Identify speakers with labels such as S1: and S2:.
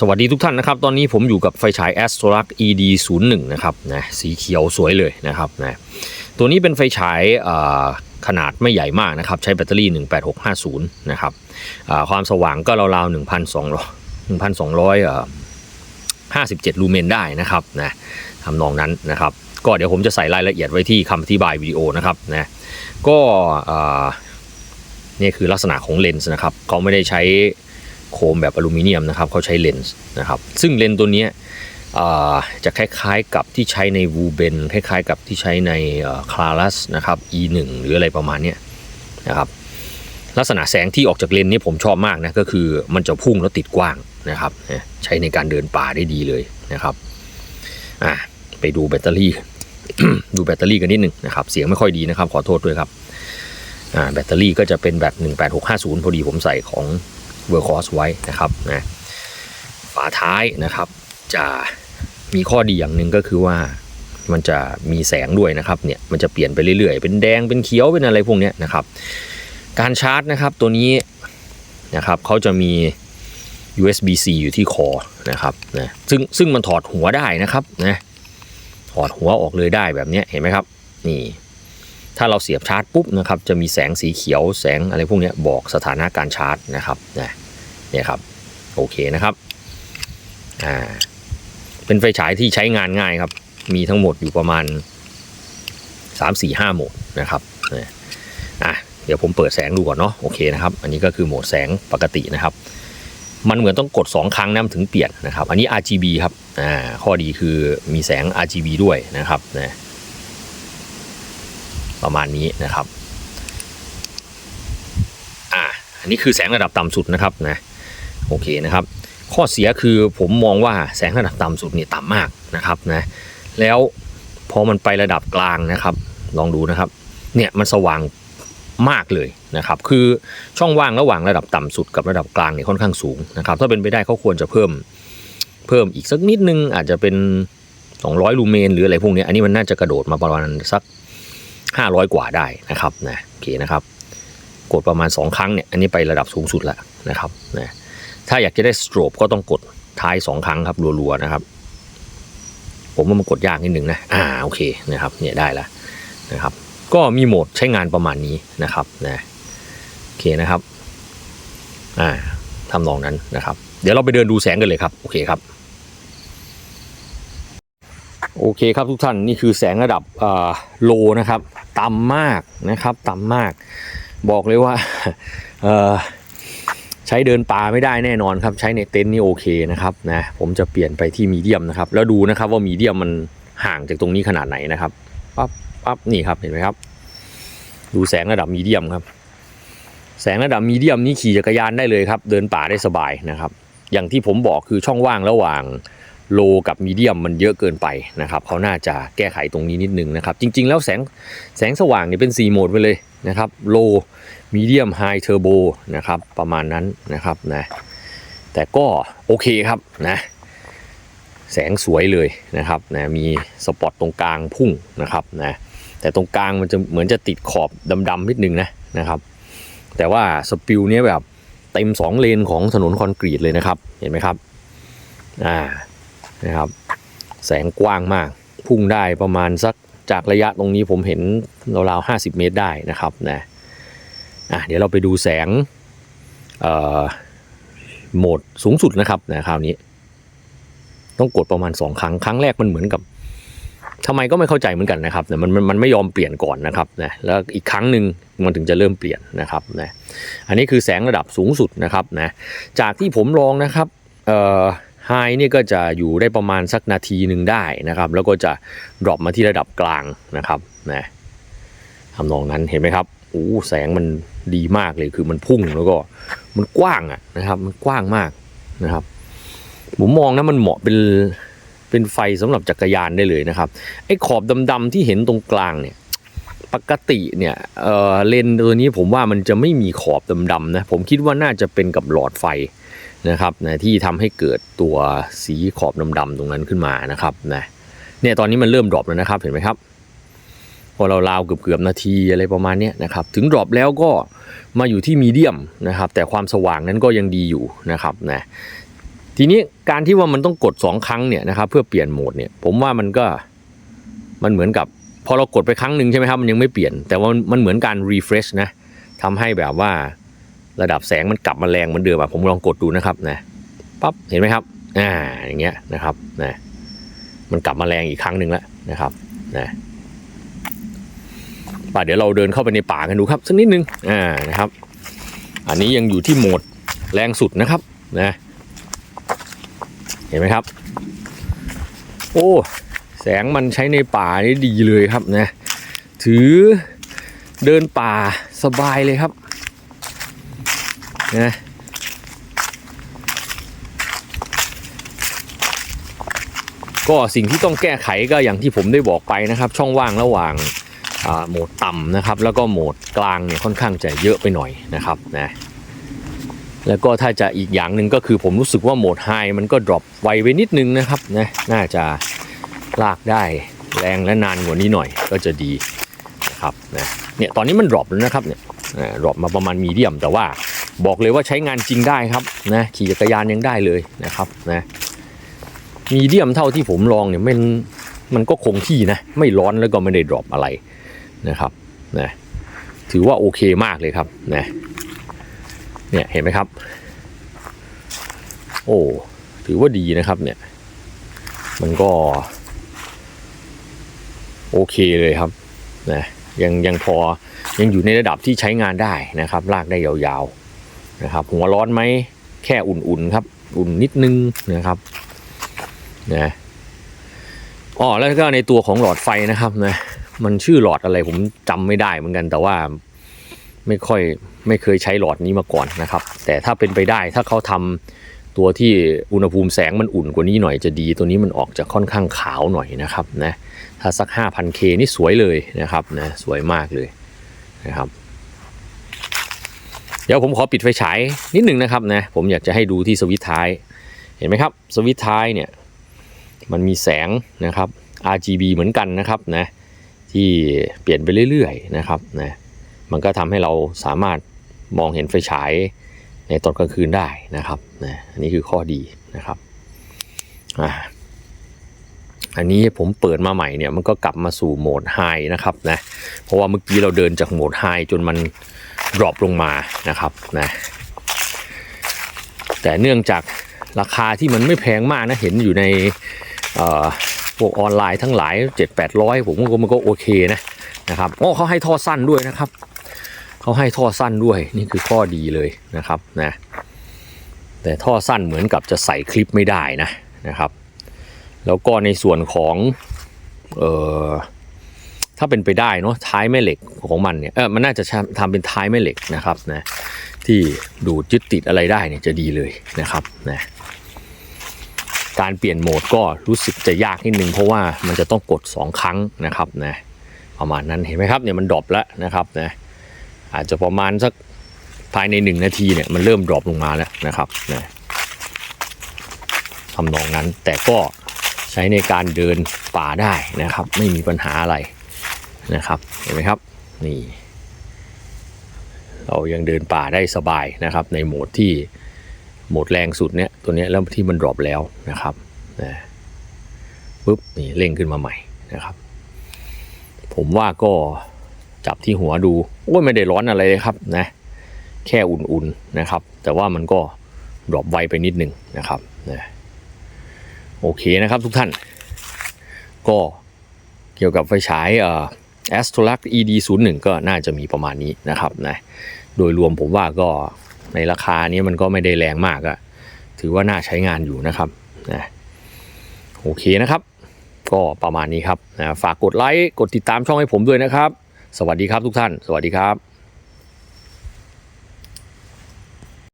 S1: สวัสดีทุกท่านนะครับ ตอนนี้ผมอยู่กับไฟฉาย a s t r o l u x ED 0 1นะครับนะสีเขียวสวยเลยนะครับนะตัวนี้เป็นไฟฉายขนาดไม่ใหญ่มากนะครับ ใช้แบตเตอรี่ 18650 นะครับความสว่างก็ราวๆ 1,200 1,200อ่า57 ลูเมนได้นะครับนะทำนองนั้นนะครับ ก็เดี๋ยวผมจะใส่รายละเอียดไว้ที่คำอธิบายวิดีโอนะครับนะก็นี่คือลักษณะของเลนส์นะครับเขาไม่ได้ใช้ โคมแบบอลูมิเนียมนะครับเขาใช้เลนส์นะครับซึ่งเลนส์ตัวนี้จะคล้ายๆกับที่ใช้ในวูเบนคล้ายๆ กับที่ใช้ในคลารัสนะครับ E1 หรืออะไรประมาณนี้นะครับลักษณะแสงที่ออกจากเลนส์นี้ผมชอบมากนะก็คือมันจะพุ่งแล้วติดกว้างนะครับใช้ในการเดินป่าได้ดีเลยนะครับอะไปดูแบตเตอรี่ ดูแบตเตอรี่กันนิดหนึ่งนะครับเสียงไม่ค่อยดีนะครับขอโทษด้วยครับอ่าแบตเตอรี่ก็จะเป็นแบบ 18650 พอดีผมใส่ของ เวอร์คอสไว้นะครับนะฝาท้ายนะครับจะมีข้อดีอย่างหนึ่งก็คือว่ามันจะมีแสงด้วยนะครับเนี่ยมันจะเปลี่ยนไปเรื่อยๆ เป็นแดงเป็นเขียวเป็นอะไรพวกนี้นะครับ การชาร์จนะครับตัวนี้นะครับเขาจะมี USB-C อยู่ที่คอนะครับนะซึ่งซึ่งมันถอดหัวได้นะครับนะถอดหัวออกเลยได้แบบนี้เห็นไหมครับนี่ ถ้าเราเสียบชาร์จปุ๊บนะครับจะมีแสงสีเขียวแสงอะไรพวกนี้บอกสถานะการชาร์จนะครับนะเนี่ยครับโอเคนะครับอ่าเป็นไฟฉายที่ใช้งานง่ายครับ มีทั้งหมดอยู่ประมาณ 3 4 5โหมดนะครับนะอะเดี๋ยวผมเปิดแสงดูก่อนเนาะโอเคนะครับ อันนี้ก็คือโหมดแสงปกตินะครับ มันเหมือนต้องกด 2 ครั้งนะมันถึงเปลี่ยนนะครับ อันนี้ RGB ครับอ่าข้อดีคือมีแสง RGB ด้วยนะครับนะ ประมาณนี้นะครับอ่าอันนี้คือแสงระดับต่ำสุดนะครับนะโอเคนะครับ ข้อเสียคือผมมองว่าแสงระดับต่ำสุดนี่ต่ำมากนะครับนะแล้วพอมันไประดับกลางนะครับ ลองดูนะครับเนี่ยมันสว่างมากเลยนะครับคือช่องว่างระหว่างระดับต่ำสุดกับระดับกลางเนี่ยค่อนข้างสูงนะครับถ้าเป็นไปได้เขาควรจะเพิ่มเพิ่มอีกสักนิดนึงอาจจะเป็น 200 ลูเมน หรืออะไรพวกนี้อันนี้มันน่าจะกระโดดมาประมาณสัก 500 กว่าได้นะครับนะโอเคนะครับ กดประมาณ 2 ครั้งเนี่ยอันนี้ไประดับสูงสุดแล้วนะครับนะถ้าอยากจะได้สโตรบก็ต้องกดท้าย 2 ครั้งครับรัวๆนะครับ ผมว่ามันกดยากนิดนึงนะอ่าโอเคนะครับเนี่ยได้แล้วนะครับ ก็มีโหมดใช้งานประมาณนี้นะครับนะโอเคนะครับอ่าทำนองนั้นนะครับ เดี๋ยวเราไปเดินดูแสงกันเลยครับ โอเคครับ โอเคครับทุกท่านนี่คือแสงระดับโลนะครับต่ำมากนะครับต่ำมาก บอกเลยว่าใช้เดินป่าไม่ได้แน่นอนครับ ใช้ในเต็นท์นี่โอเคนะครับนะผมจะเปลี่ยนไปที่มีเดียมนะครับ แล้วดูนะครับว่ามีเดียมมันห่างจากตรงนี้ขนาดไหนนะครับปั๊บปั๊บนี่ครับเห็นไหมครับ ดูแสงระดับมีเดียมครับ แสงระดับมีเดียมนี่ขี่จักรยานได้เลยครับ เดินป่าได้สบายนะครับ อย่างที่ผมบอกคือช่องว่างระหว่าง โลกับมีเดียมมันเยอะเกินไปนะครับเขาน่าจะแก้ไขตรงนี้นิดนึงนะครับ จริง ๆ แล้วแสงแสงสว่างเนี่ยเป็น 4 โหมดไปเลยนะครับโลมีเดียมไฮเทอร์โบนะครับประมาณนั้นนะครับนะแต่ก็โอเคครับนะแสงสวยเลยนะครับนะมีสปอตตรงกลางพุ่งนะครับนะแต่ตรงกลางมันจะเหมือนจะติดขอบดำๆนิดนึงนะนะครับแต่ว่าสปิลเนี้ยแบบเต็ม 2 เลนของถนนคอนกรีตเลยนะครับ เห็นไหมครับอ่า นะครับ แสงกว้างมาก พุ่งได้ประมาณสักจากระยะตรงนี้ผมเห็นราวๆ50เมตรได้นะครับนะอะเดี๋ยวเราไปดูแสงโหมดสูงสุดนะครับนะคราวนี้ ต้องกดประมาณ 2 ครั้ง ครั้งแรกมันเหมือนกับทำไมก็ไม่เข้าใจเหมือนกันนะครับแต่มันมันมันไม่ยอมเปลี่ยนก่อนนะครับนะแล้วอีกครั้งหนึ่งมันถึงจะเริ่มเปลี่ยนนะครับนะอันนี้คือแสงระดับสูงสุดนะครับนะจากที่ผมลองนะครับเอ่อ ไฮเนี่ยก็จะอยู่ได้ประมาณสักนาทีหนึ่งได้นะครับ แล้วก็จะดรอปมาที่ระดับกลางนะครับนะทำนองนั้นเห็นไหมครับโอ้แสงมันดีมากเลยคือมันพุ่งแล้วก็มันกว้างอะนะครับ มันกว้างมากนะครับผมมองนะมันเหมาะเป็นเป็นไฟสำหรับจักรยานได้เลยนะครับไอ้ขอบดำๆที่เห็นตรงกลางเนี่ยปกติเนี่ยเออเลนตัวนี้ผมว่ามันจะไม่มีขอบดำๆนะผมคิดว่าน่าจะเป็นกับหลอดไฟ นะครับนะที่ทำให้เกิดตัวสีขอบดำๆตรงนั้นขึ้นมานะครับนะเนี่ยตอนนี้มันเริ่มดรอปแล้วนะครับเห็นไหมครับ พอเราราวเกือบๆนาทีอะไรประมาณนี้นะครับถึงดรอปแล้วก็มาอยู่ที่มีเดียมนะครับแต่ความสว่างนั้นก็ยังดีอยู่นะครับนะทีนี้การที่ว่ามันต้องกดสองครั้งเนี่ยนะครับเพื่อเปลี่ยนโหมดเนี่ยผมว่ามันก็มันเหมือนกับพอเรากดไปครั้งหนึ่งใช่ไหมครับมันยังไม่เปลี่ยน แต่ว่ามันเหมือนการ refresh นะทำให้แบบว่า ระดับแสงมันกลับมาแรงเหมือนเดิมอะผมลองกดดูนะครับนะปั๊บเห็นไหมครับอ่าอย่างเงี้ยนะครับนะมันกลับมาแรงอีกครั้งหนึ่งแล้วนะครับนะป่ะเดี๋ยวเราเดินเข้าไปในป่ากันดูครับสักนิดนึงอ่านะครับ อันนี้ยังอยู่ที่โหมดแรงสุดนะครับนะเห็นไหมครับ โอ้แสงมันใช้ในป่านี่ดีเลยครับนะถือเดินป่าสบายเลยครับ นะก็สิ่งที่ต้องแก้ไขก็อย่างที่ผมได้บอกไปนะครับ ช่องว่างระหว่างโหมดต่ำนะครับ แล้วก็โหมดกลางเนี่ยค่อนข้างจะเยอะไปหน่อยนะครับนะแล้วก็ถ้าจะอีกอย่างหนึ่งก็คือผมรู้สึกว่าโหมดไฮมันก็ดรอปไวไปนิดนึงนะครับนะน่าจะลากได้แรงและนานกว่านี้หน่อยก็จะดีนะครับนะเนี่ยตอนนี้มันดรอปแล้วนะครับเนี่ยดรอปมาประมาณมีเดียมแต่ว่า บอกเลยว่าใช้งานจริงได้ครับนะขี่จักรยานยังได้เลยนะครับนะมีเดียมเท่าที่ผมลองเนี่ยมันมันก็คงที่นะไม่ร้อนแล้วก็ไม่ได้ดรอปอะไรนะครับนะถือว่าโอเคมากเลยครับนะเนี่ยเห็นไหมครับ โอ้ถือว่าดีนะครับเนี่ยมันก็ โอเคเลยครับนะยังยังพอยังอยู่ในระดับที่ใช้งานได้นะครับลากได้ยาวๆ นะครับ หัวร้อนไหมแค่อุ่นๆครับ อุ่นนิดนึงนะครับนะอ๋อแล้วก็ในตัวของหลอดไฟนะครับนะมันชื่อหลอดอะไรผมจำไม่ได้เหมือนกันแต่ว่าไม่ค่อยไม่เคยใช้หลอดนี้มาก่อนนะครับ แต่ถ้าเป็นไปได้ถ้าเขาทำตัวที่อุณหภูมิแสงมันอุ่นกว่านี้หน่อยจะดี ตัวนี้มันออกจะค่อนข้างขาวหน่อยนะครับนะถ้าสัก 5,000K นี่สวยเลยนะครับนะสวยมากเลยนะครับ เดี๋ยวผมขอปิดไฟฉายนิดหนึ่งนะครับนะผมอยากจะให้ดูที่สวิตท้ายเห็นไหมครับสวิตท้ายเนี่ยมันมีแสงนะครับ RGB เหมือนกันนะครับนะที่เปลี่ยนไปเรื่อยๆนะครับนะมันก็ทำให้เราสามารถมองเห็นไฟฉายในตอนกลางคืนได้นะครับนะอันนี้คือข้อดีนะครับอ่าอันนี้ผมเปิดมาใหม่เนี่ยมันก็กลับมาสู่โหมดไฮนะครับนะเพราะว่าเมื่อกี้เราเดินจากโหมดไฮจนมัน ดรอปลงมานะครับนะแต่เนื่องจากราคาที่มันไม่แพงมากนะเห็นอยู่ในพวกออนไลน์ทั้งหลาย 7 8 0 0 ผมว่ามันก็โอเคนะนะครับโอ้เขาให้ท่อสั้นด้วยนะครับเขาให้ท่อสั้นด้วยนี่คือข้อดีเลยนะครับนะแต่ท่อสั้นเหมือนกับจะใส่คลิปไม่ได้นะนะครับ แล้วก็ในส่วนของเอ่อ ถ้าเป็นไปได้เนาะท้ายแม่เหล็กของมันเนี่ยเออมันน่าจะทำเป็นท้ายแม่เหล็กนะครับนะที่ดูดยึดติดอะไรได้เนี่ยจะดีเลยนะครับนะการเปลี่ยนโหมดก็รู้สึกจะยากนิดนึงเพราะว่ามันจะต้องกด 2 ครั้งนะครับนะประมาณนั้นเห็นไหมครับเนี่ยมันดรอปแล้วนะครับนะอาจจะประมาณสักภายใน 1 นาทีเนี่ยมันเริ่มดรอปลงมาแล้วนะครับนะทำนองนั้นแต่ก็ใช้ในการเดินป่าได้นะครับ ไม่มีปัญหาอะไร นะครับเห็นไหมครับนี่เรายังเดินป่าได้สบายนะครับ ในโหมดที่โหมดแรงสุดเนี้ยตัวเนี้ยแล้วที่มันดรอปแล้วนะครับนะปุ๊บนี่เร่งขึ้นมาใหม่นะครับ ผมว่าก็จับที่หัวดูโอ้ยไม่ได้ร้อนอะไรเลยครับนะแค่อุ่นๆนะครับ แต่ว่ามันก็ดรอปไวไปนิดนึงนะครับนะโอเคนะครับทุกท่าน ก็เกี่ยวกับไฟฉายเอ่อ a s t r o l u x ED 0 1ก็น่าจะมีประมาณนี้นะครับนะโดยรวมผมว่าก็ในราคานี้มันก็ไม่ได้แรงมากอะถือว่าน่าใช้งานอยู่นะครับนะโอเคนะครับ ก็ประมาณนี้ครับนะฝากกดไลค์กดติดตามช่องให้ผมด้วยนะครับ สวัสดีครับทุกท่าน สวัสดีครับ